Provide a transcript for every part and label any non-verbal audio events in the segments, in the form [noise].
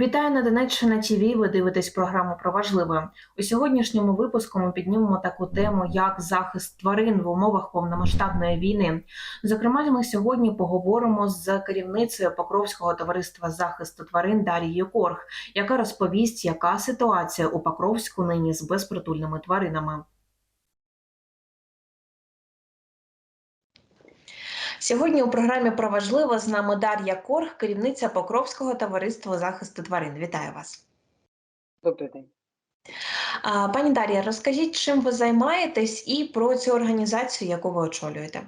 Вітаю на Донеччина ТВ. Ви дивитесь програму про важливе. У сьогоднішньому випуску ми піднімемо таку тему, як захист тварин в умовах повномасштабної війни. Зокрема, ми сьогодні поговоримо з керівницею Покровського товариства захисту тварин Дарією Корх, яка розповість, яка ситуація у Покровську нині з безпритульними тваринами. Сьогодні у програмі про важливе з нами Дар'я Корх, керівниця Покровського товариства захисту тварин. Вітаю вас. Добрий день. Пані Дар'я, розкажіть, чим ви займаєтесь і про цю організацію, яку ви очолюєте.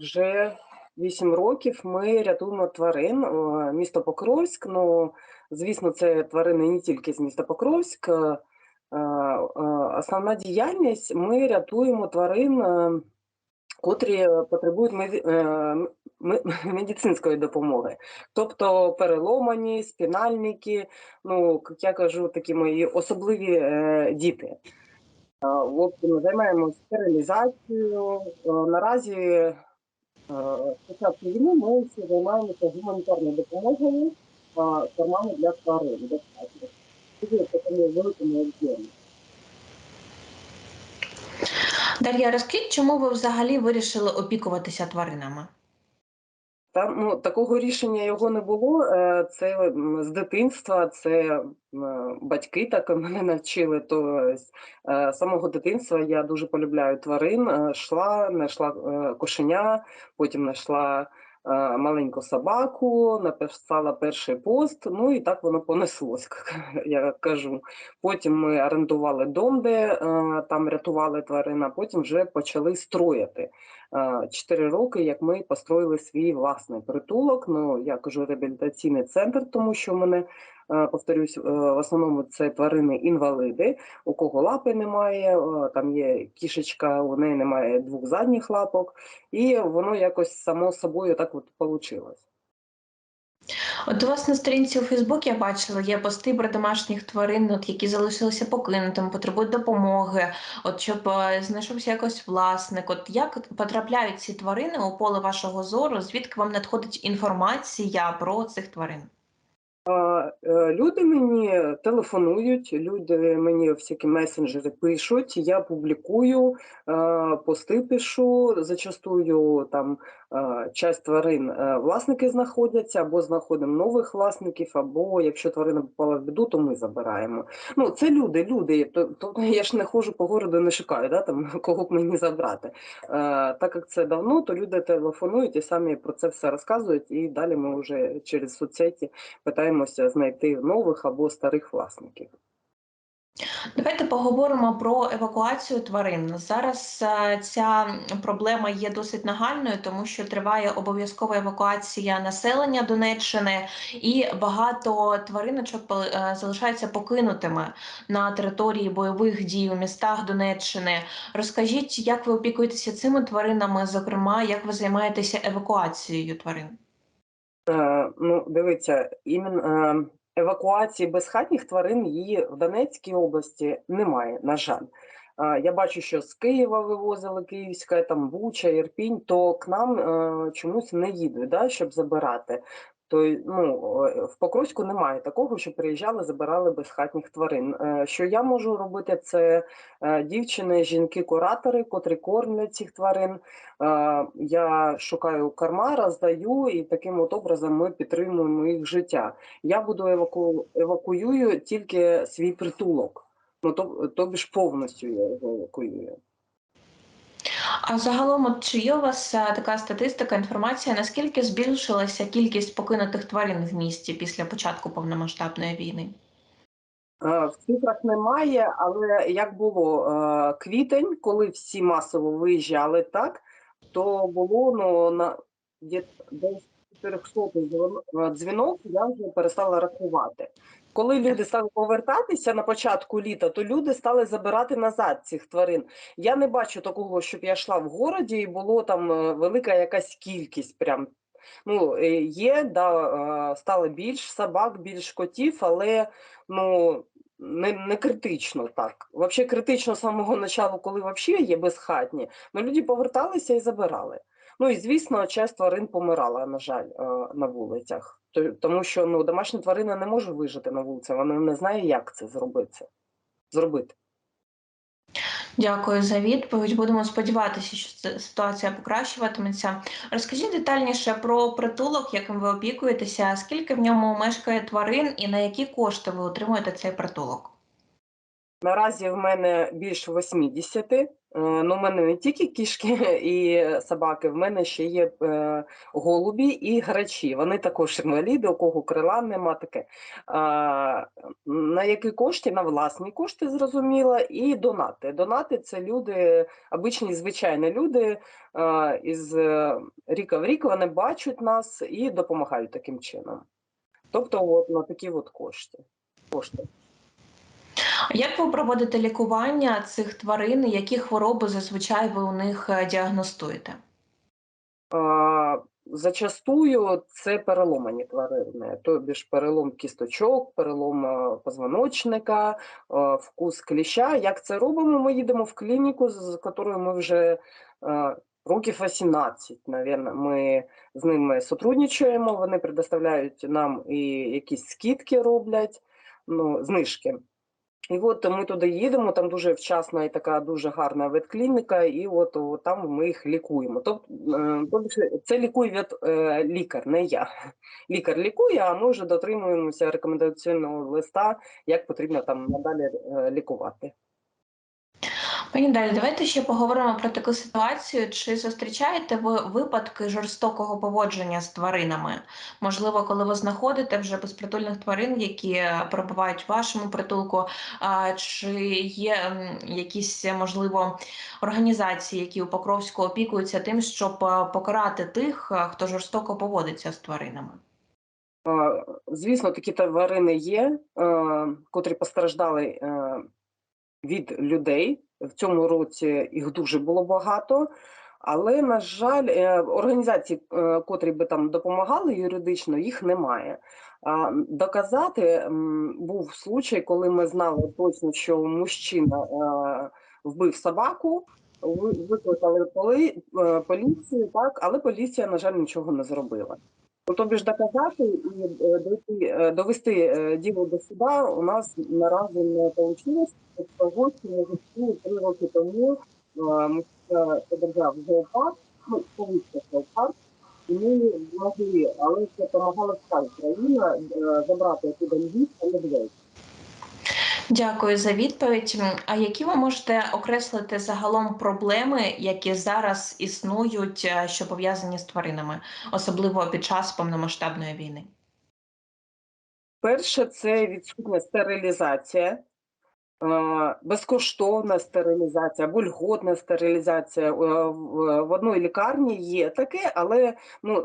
Вже 8 років ми рятуємо тварин. Місто Покровськ. Ну, звісно, це тварини не тільки з міста Покровськ. Основна діяльність ми рятуємо тварин, е, котрі потребують е, [laughs] медицинської допомоги. Тобто переломані, спінальники, ну, як я кажу, такі мої особливі е, діти. А, В общем, займаємося стерилізацією. Е, Наразі е, з початку війни ми займаємося гуманітарною допомогою кормами для тварин безпечно. Дуже такому великому об'ємі. Дар'я, розкажіть, чому ви взагалі вирішили опікуватися тваринами? Там ну такого рішення його не було. Е, Це з дитинства, це батьки так [laughs] мене навчили. То з самого дитинства я дуже полюбляю тварин. Шла, знайшла е, кошеня, потім знайшла е, маленьку собаку, написала перший пост. Ну і так воно понеслось, [laughs] як я кажу. Потім ми орендували дом, де е, там рятували тварин, а потім вже почали строїти. Е, Чотири роки, як ми построїли свій власний притулок. Ну я кажу реабілітаційний центр, тому що в мене е, повторюсь, е, в основному це тварини інвалиди, у кого лапи немає. е, Там є кішечка, у неї немає двох задніх лапок, і воно якось само собою так от вийшло. От у вас на сторінці у Фейсбук я бачила, є пости про домашніх тварин, от, які залишилися покинутими, потребують допомоги, от щоб е, знайшовся якось власник. От як потрапляють ці тварини у поле вашого зору? Звідки вам надходить інформація про цих тварин? Е, Люди мені телефонують, люди мені всякі месенджери пишуть, я публікую, е, пости пишу, зачастую там е, часть тварин власники знаходяться, або знаходимо нових власників, або якщо тварина попала в біду, то ми забираємо. Ну, це люди, люди. То, то [laughs] я ж не ходжу по городу, не шукаю, да, там, [laughs] кого б мені забрати. Так як це давно, то люди телефонують і самі про це все розказують, і далі ми вже через соцсеті питаємося знайти нових або старих власників. Давайте поговоримо про евакуацію тварин. Зараз е, ця проблема є досить нагальною, тому що триває обов'язкова евакуація населення Донеччини, і багато твариночок е, залишаються покинутими на території бойових дій у містах Донеччини. Розкажіть, як ви опікуєтеся цими тваринами, зокрема, як ви займаєтеся евакуацією тварин? Е, Ну, дивіться, іменно е, евакуації безхатніх тварин її в Донецькій області немає, на жаль. Е, Я бачу, що з Києва вивозили Київська, там Буча, Ірпінь, то к нам е, чомусь не їдуть, да, щоб забирати. То ну, е, в Покровську немає такого, що приїжджали, забирали безхатніх тварин. Е, Що я можу робити, це е, дівчини, жінки-куратори, котрі кормлять цих тварин. Я шукаю корма, роздаю, і таким от образом ми підтримуємо їх життя. Я буду еваку... евакуюю тільки свій притулок. Ну, то, тобі ж повністю я евакуюю. А загалом, от чи є у вас е, така статистика, інформація, наскільки збільшилася кількість покинутих тварин в місті після початку повномасштабної війни? Е, В цифрах немає, але як було е, квітень, коли всі масово виїжджали так, то було ну, на десь 400 дзвон- е, дзвінок, я вже перестала рахувати. Коли люди стали повертатися на початку літа, то люди стали забирати назад цих тварин. Я не бачу такого, щоб я йшла в городі і було там е, велика якась кількість. Прям ну е, є, да, е, стало більш собак, більш котів, але ну не, не критично так. Взагалі критично з самого [laughs] початку, коли взагалі є безхатні, ну люди поверталися і забирали. Ну і звісно, часть тварин помирала, на жаль, е, на вулицях. Тому що ну, домашня тварина не може вижити на вулиці, вона не знає, як це зробити. зробити. Дякую за відповідь. Будемо сподіватися, що ситуація покращуватиметься. Розкажіть детальніше про притулок, яким ви опікуєтеся, скільки в ньому мешкає тварин і на які кошти ви отримуєте цей притулок? Наразі в мене більше 80. Е, Ну, в мене не тільки кішки [laughs] і собаки, в мене ще є е, голубі і грачі. Вони також інваліди, у кого крила нема таке. А, на які кошти? На власні кошти, зрозуміло, і донати. Донати це люди, обичні звичайні люди. е, Із е, ріка в рік вони бачать нас і допомагають таким чином. Тобто, от на такі от кошти. кошти. Як ви проводите лікування цих тварин? Які хвороби зазвичай ви у них е, діагностуєте? Зачастую це переломані тварини, тобі ж перелом кісточок, перелом е, позвоночника, е, вкус кліща. Як це робимо? Ми їдемо в клініку, з якою ми вже років 18, навірно, ми з ними сотрудничаємо, вони предоставляють нам і якісь скидки роблять, ну, знижки. І от ми туди їдемо, там дуже вчасна і така дуже гарна ветклініка, і от, от там ми їх лікуємо. Тобто тобто це лікує від, е, лікар, не я. [laughs] Лікар лікує, а ми вже дотримуємося рекомендаційного листа, як потрібно там надалі е, лікувати. Пані Далі, давайте ще поговоримо про таку ситуацію. Чи зустрічаєте ви випадки жорстокого поводження з тваринами? Можливо, коли ви знаходите вже безпритульних тварин, які е, перебувають в вашому притулку, чи є якісь, можливо, організації, які у Покровську опікуються тим, щоб е, покарати тих, е, хто жорстоко поводиться з тваринами? Звісно, такі тварини є, котрі постраждали від людей. В цьому році їх дуже було багато. Але, на жаль, е, організацій, е, котрі би там допомагали юридично, їх немає. Доказати був случай, коли ми знали точно, що мужчина е, вбив собаку, викликали поліцію, так, але поліція, на жаль, нічого не зробила. Ну, тобі ж доказати і е, дойти, е, довести е, діло до суда у нас наразі не вийшло. Того, що ми зустріли три роки тому мужчина подержав зоопарк, ну, повістка зоопарк, і ми змогли, але це допомагала вся Україна забрати оттуда львів та медведь. Дякую за відповідь. А які ви можете окреслити загалом проблеми, які зараз існують, е, що пов'язані з тваринами, особливо під час повномасштабної війни? Перше, це відсутня стерилізація, е, безкоштовна стерилізація або льготна стерилізація. Е, В одній лікарні є таке, але ну,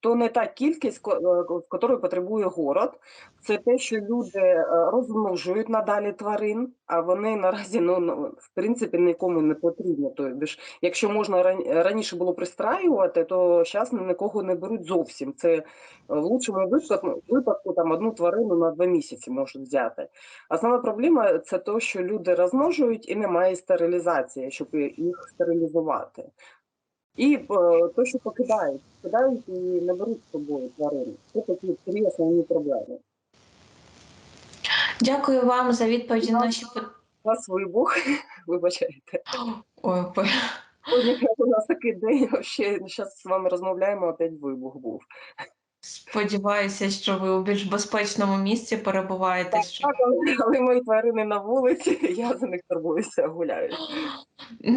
то не та кількість, якої потребує город. Це те, що люди е, розмножують надалі тварин, а вони наразі ну, ну, в принципі нікому не потрібні. Тобто, якщо можна раніше було пристраювати, то зараз нікого не беруть зовсім. Це е, в лучшому випадку, випадку там одну тварину на два місяці можуть взяти. Основна проблема це те, що люди розмножують і немає стерилізації, щоб їх стерилізувати. І те, що покидають, покидають і не беруть з собою тварин. Це такі три основні проблеми. Дякую вам за відповіді на наші питання. У нас вибух, [laughs] вибачайте. Ой, у нас такий день, зараз з вами розмовляємо, опять вибух був. Сподіваюся, що ви у більш безпечному місці перебуваєте. що- Так, але, але мої тварини на вулиці, [laughs] я за них турбуюся, гуляю.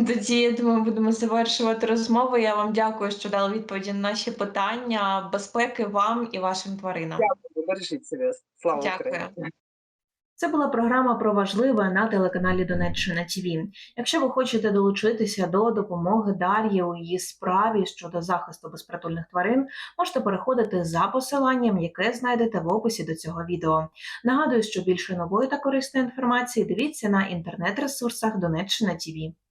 Тоді я думаю, будемо завершувати розмову. Я вам дякую, що дали відповіді на наші питання. Безпеки вам і вашим тваринам. Дякую, Бережіть себе. Слава Дякую. Україні! Це була програма про важливе на телеканалі Донеччина ТВ. Якщо ви хочете долучитися до допомоги Дар'ї у її справі щодо захисту безпритульних тварин, можете переходити за посиланням, яке знайдете в описі до цього відео. Нагадую, що більше нової та корисної інформації дивіться на інтернет-ресурсах Донеччина ТВ.